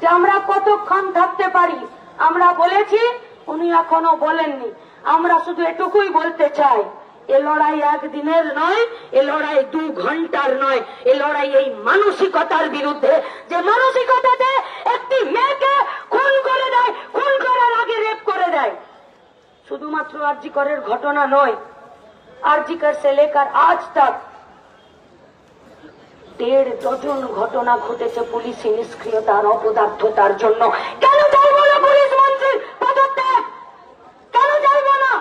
যে আমরা কতক্ষণ থাকতে পারি? আমরা বলেছি, উনি এখনও বলেননি। আমরা শুধু এটুকুই বলতে চাই, এ লড়াই একদিনের নয়, এ লড়াই দু ঘণ্টার নয়, এ লড়াই এই মানসিকতার বিরুদ্ধে। যে মানসিকতাতে একটি মেয়েকে খুন করে দেয়, খুন করার আগে রেপ করে দেয়। শুধুমাত্র আরজিকরের ঘটনা নয়, আরজিকর সে লেকার আজ তক দেড় ডজন ঘটনা ঘটেছে, পুলিশ নিষ্ক্রিয়তার অপদার্থতার জন্য। কেন না পুলিশ পদত্যাগ? কেন না?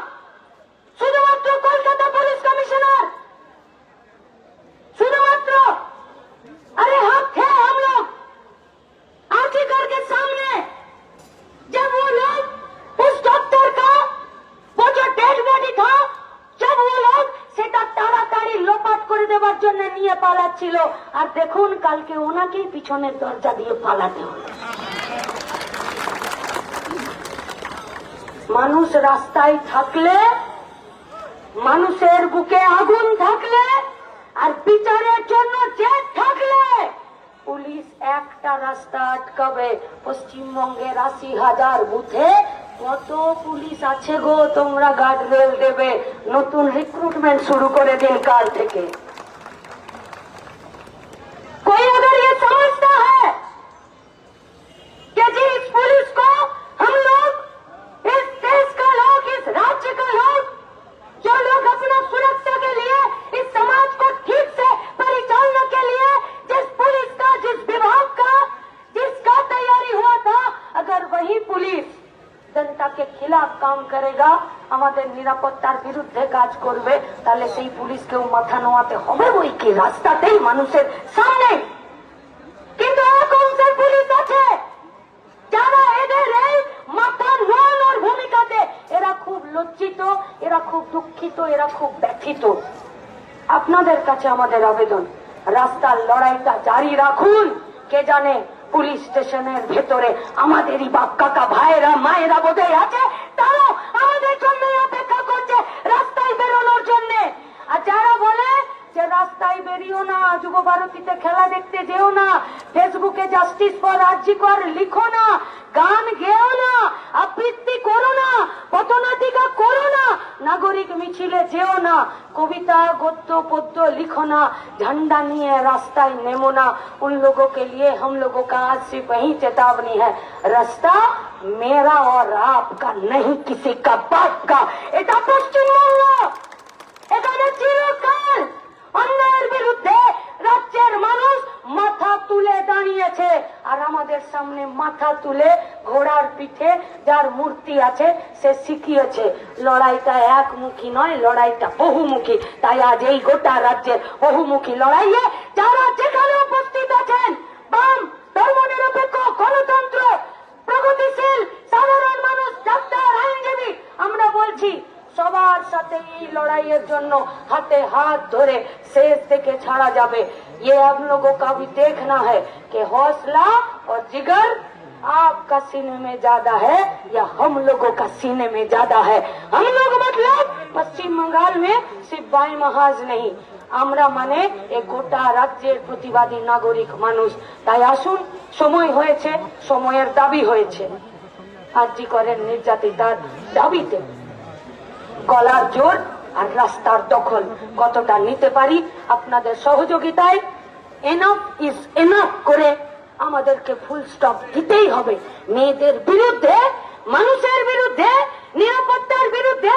শুধুমাত্র কলকাতা পুলিশ কমিশনার? পালাচ্ছিল। আর দেখুন, কালকে ওনাকেই পিছনের দরজা দিয়ে পালাতে হলো মানুষ রাস্তায় থাকলে, মানুষের বুকে আগুন থাকলে, আর বিচারের জন্য জেদ থাকলে, পুলিশ একটা রাস্তা আটকাবে। পশ্চিমবঙ্গের আশি হাজার বুথে কত পুলিশ আছে গো? তোমরা গার্ড রেল দেবে। নতুন রিক্রুটমেন্ট শুরু করে দিন কাল থেকে। নিরাপত্তার বিরুদ্ধে কাজ করবে, তাহলে সেই পুলিশকেও মাথা নোয়াতে হবে বই কি? রাস্তাতেই মানুষের সামনে। কিন্তু পুলিশ আছে, যারা এদের এই মাথা নোয়ানোর ভূমিকাতে। এরা খুব লজ্জিত, এরা খুব দুঃখিত, এরা খুব ব্যথিত। আপনাদের কাছে আমাদের আবেদন, রাস্তার লড়াইটা জারি রাখুন। কে জানে পুলিশ স্টেশনের ভেতরে আমাদেরই বাপ কাকা ভাইয়েরা, মায়েরা বোধহয় আছে? তারাও আমাদের জন্য অপেক্ষা করছে রাস্তায় বেরোনোর জন্য আর যারা বলে যে রাস্তায় বেরিও না যুব ভারতীতে খেলা দেখতে যেও না ফেসবুকে জাস্টিস ফর রাজ্যি কর লিখো না গান গেও না আবৃত্তি করো না পথনাটিকা করো না নাগরিক মিছিলে যেও না কবিতা গদ্য পদ্য লিখো না झंडा নিয়ে রাস্তায় নেমো না उन लोगों के लिए हम लोगों का आज सिर्फ वही चेतावनी है रास्ता मेरा और आपका नहीं किसी का बाप का এটা পশ্চিমবঙ্গ এখানে চিরকাল অন্যায়ের বিরুদ্ধে রাজ্যের মানুষ মাথা তুলে দাঁড়িয়েছে। আর আমাদের সামনে মাথা তুলে ঘোড়ার পিঠে যার মূর্তি আছে, সে শিখিয়েছে, লড়াইটা একমুখী নয়, লড়াইটা বহুমুখী। তাই আজ এই গোটা রাজ্যের বহুমুখী লড়াইয়ে যারা যেখানে উপস্থিত আছেন, বাম, ধর্মনিরপেক্ষ, গণতন্ত্র, প্রগতিশীল, সাধারণ মানুষ, ডাক্তার, আইনজীবী, আমরা বলছি সবার সাথে এই লড়াইয়ের জন্য হাতে হাত ধরে শেষ থেকে ছাড়া যাবে ये हम लोगों का भी देखना है कि हौसला और जिगर आपका सीने में ज्यादा है या हम लोगों का सीने में ज्यादा है हम लोग मतलब पश्चिम बंगाल में सिर्फ बाई महाज नहीं আমরা মানে এই গোটা রাজ্যের প্রতিবাদী নাগরিক মানুষ তাই আসুন সময় হয়েছে সময়ের দাবি হয়েছে আর্জি করেন নির্যাতিতার দাবিতে গলার জোর আর রাস্তার দখল। কতটা নিতে পারি আপনাদের সহযোগিতায়? এনাফ ইজ এনাফ করে আমাদেরকে ফুল স্টপ দিতেই হবে। মেয়েদের বিরুদ্ধে, মানুষের বিরুদ্ধে, নিরাপত্তার বিরুদ্ধে,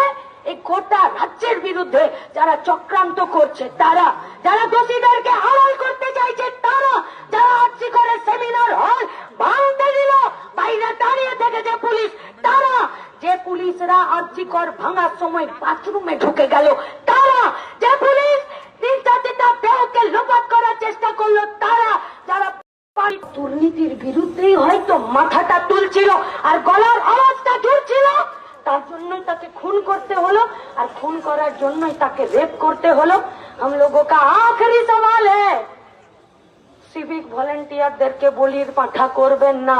এই গোটা রাজ্যের বিরুদ্ধে যারা চক্রান্ত করছে, তারা, যারা দোষীদেরকে আড়াল করতে চাইছে তারা যারা আর্জি করে সেমিনার হল ভাঙতে দিল বাইরে দাঁড়িয়ে থেকেছে পুলিশ তারা যে পুলিশরা আর্জিকর ভাঙার সময় বাথরুমে ঢুকে গেল। তারা যে পুলিশ নির্যাতিতা দেহকে লোপাট করার চেষ্টা করল, তারা যারা দুর্নীতির বিরুদ্ধেই হয়তো মাথাটা তুলছিল আর গলার আওয়াজটা তুলছিল, তার জন্যই তাকে খুন করতে হলো, আর খুন করার জন্যই তাকে রেপ করতে হলো। ভলেন্টিয়ারদেরকে বলির পাঠা করবেন না।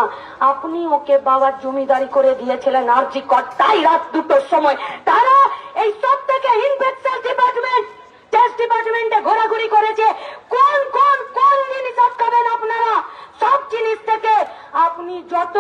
আপনি ওকে বাবার জমিদারি করে দিয়েছিলেন আর জি তাই রাত দুটোর সময় তারা এই সব থেকে ইনফেকশন ডিপার্টমেন্ট টেস্ট ডিপার্টমেন্টে ঘোরাঘুরি করেছে। কোন কোন কোন জিনিস আটকাবেন আপনারা? সব জিনিস থেকে আপনি যত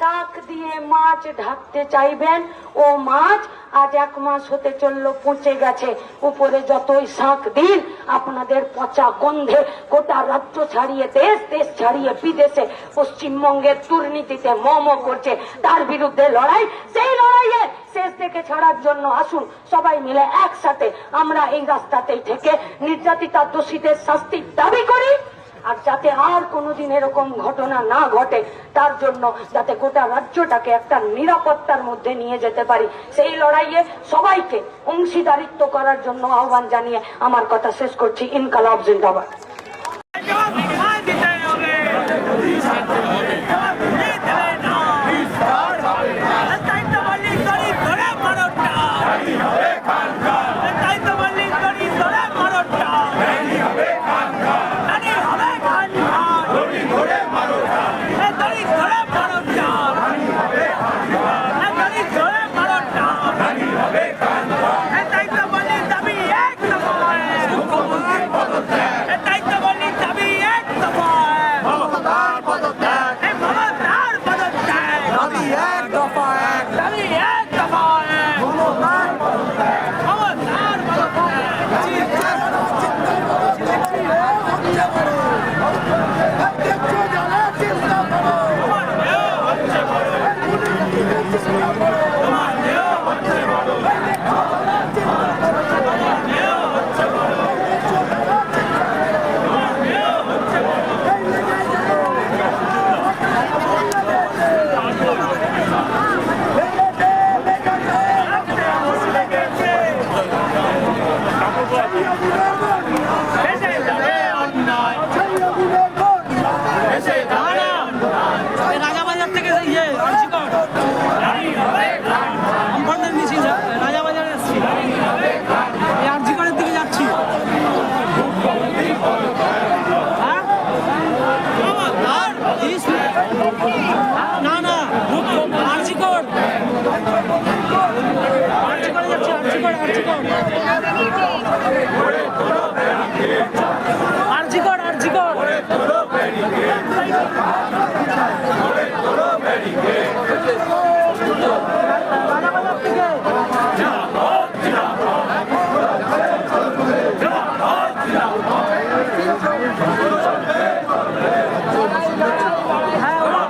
শাক দিয়ে মাছ ঢাকতে চাইবেন। ও মাছ আজ এক মাস হতে চলল, পচে গেছে। উপরে যতই শাক দিন, আপনাদের পচা গন্ধে গোটা রাজ্য ছাড়িয়ে, দেশ দেশ ছাড়িয়ে, বিদেশে, পশ্চিমবঙ্গের দুর্নীতিতে মম করছে। তার বিরুদ্ধে লড়াই, সেই লড়াইয়ে শেষ থেকে ছাড়ার জন্য আসুন, সবাই মিলে একসাথে আমরা এই রাস্তাতেই থেকে নির্যাতিতা দোষীদের শাস্তির দাবি করি। আর যাতে আর কোনোদিন এরকম ঘটনা না ঘটে, তার জন্য যাতে গোটা রাজ্যটাকে একটা নিরাপত্তার মধ্যে নিয়ে যেতে পারি। সেই লড়াইয়ে সবাইকে অংশীদারিত্ব করার জন্য আহ্বান জানিয়ে আমার কথা শেষ করছি। ইনকালাব জিন্দাবাদ মমতার পদত্যাগ দাবি এক দফা এক মমতার রাজাবাজার থেকে ইয়ে আর্জিকর আমফানের মিছিল রাজাবাজারে এসছি এই আর্জিকরের দিকে যাচ্ছি হ্যাঁ? তিরিশ মিনিট? না না আর্জিকর আর্জিকরে যাচ্ছি আর্জিকর আর্জিকর আর্জিকর আর্জিকর রাজাবাজার থেকে হ্যাঁ ওরা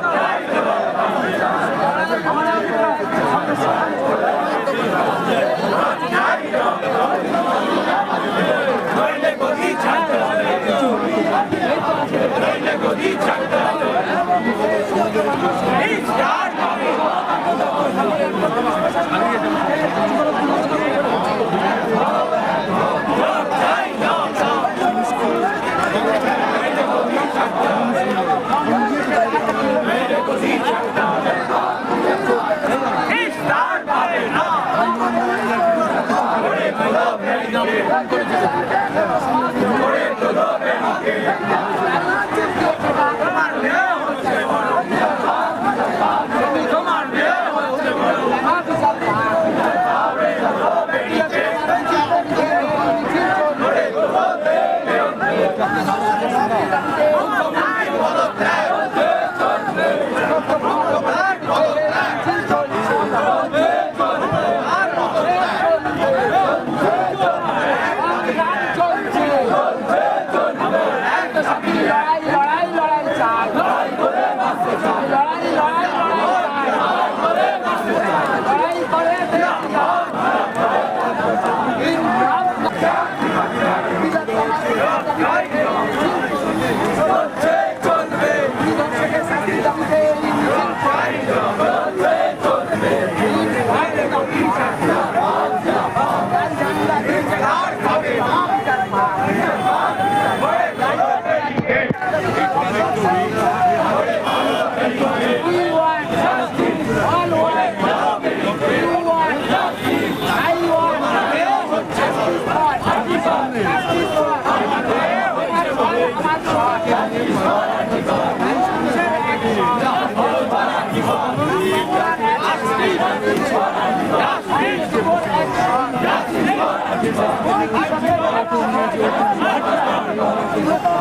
লড়াই Thank you.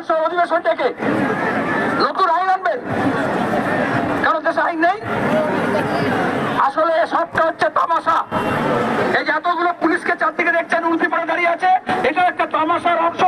বিধানসভা অধিবেশন থেকে নতুন আইন আনবেন কারণ দেশে আইন নেই। আসলে সবটা হচ্ছে তামাশা। এই যে এতগুলো পুলিশকে চারদিকে দেখছেন, উল্টি পরে দাঁড়িয়ে আছে। এটা একটা তামাশার অংশ।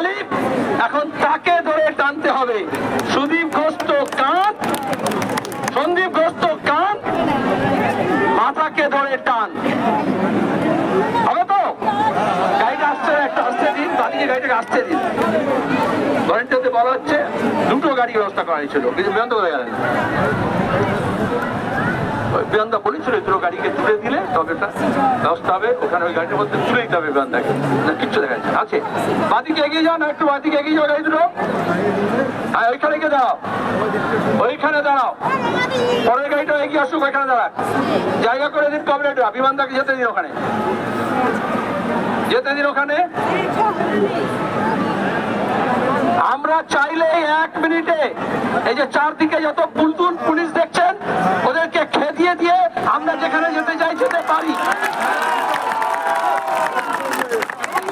আলিফ এখন তাকে ধরে টানতে হবে। সুদীপ ঘোষ তো কান, সন্দীপ ঘোষ কান, মাথাকে ধরে টান। হবে তো? গাড়িটা আসছে, একটা আসতে দিন বাদিকে গাড়িটাকে আসতে দিন। ঘরেন্টাতে বলা হচ্ছে, দুটো গাড়ি ব্যবস্থা করা হয়েছিল কিন্তু বেরন্ত করে গেলেন বেয়ান্দা বলেছিল তোর গাড়িকে তুলে দিলে তবে এটা হবে। ওখানে ওই গাড়ির মধ্যে তুলে দিতে হবে বেয়ান্দাকে। কিচ্ছু দেখা যাচ্ছে আছে। বাদিকে এগিয়ে যাও না একটু বাদিকে এগিয়ে যাও গাড়ি দুটো। হ্যাঁ ওইখানে গিয়ে দাঁড়াও। ওইখানে দাঁড়াও। পরের গাড়িটা এগিয়ে আসুক, ওইখানে দাঁড়াক। জায়গা করে দিন কমরেডরা বিমানদাকে যেতে দিন ওখানে। যেতে দিন ওখানে। আমরা চাইলে এক মিনিটে এই যে চারদিকে যত বুলবুল পুলিশ দেখছেন, ওদেরকে দিয়ে দিয়ে আমরা যেখানে যেতে চাই যেতে পারি।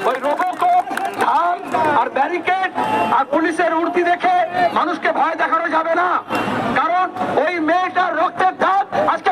ওই রোবোকপ, ধান আর ব্যারিকেড আর পুলিশের উর্তি দেখে মানুষকে ভয় দেখানো যাবে না। কারণ ওই মেয়েটার রক্তের দাঁত আজকে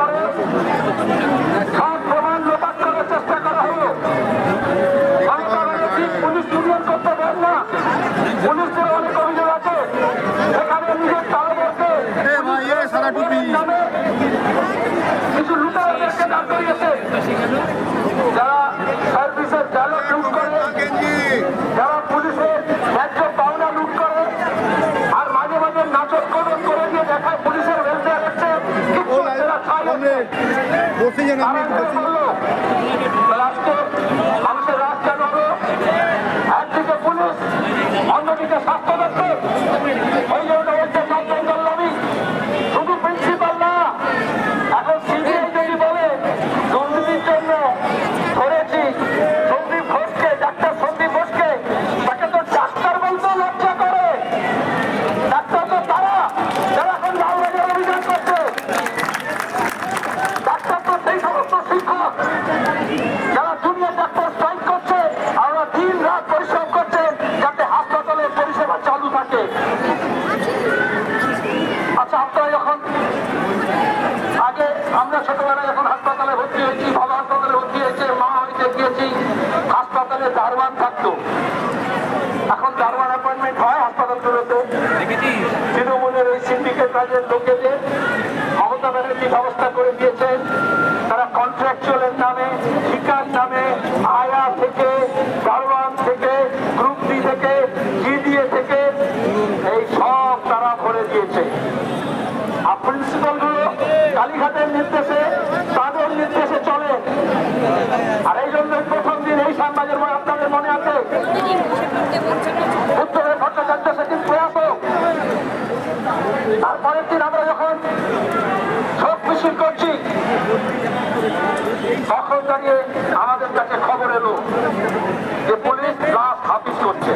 করে বসে যান আপনি মানুষের রাস্তা হবে একদিকে পুলিশ অন্যদিকে স্বাস্থ্য দপ্তর ওই ব্যবস্থা করে দিয়েছেন। তারা কন্ট্রাকচুয়ালের নামে ঠিকার নামে, আয়া থেকে, দারোয়ান থেকে গ্রুপ ডি থেকে জিডিএ থেকে, এই সব তারা ভরে দিয়েছে। কালীঘাটের নির্দেশে, তাদের নির্দেশে চলে। আর এই প্রথম দিন এই সাম্রাজ্যের মনে আছে? উত্তরের ভট্টাচার্য সেদিন প্রয়াস তারপরের দিন মিছিল করছি। তখন দাঁড়িয়ে আমাদের কাছে খবর এলো যে পুলিশ লাশ হাফিজ করছে।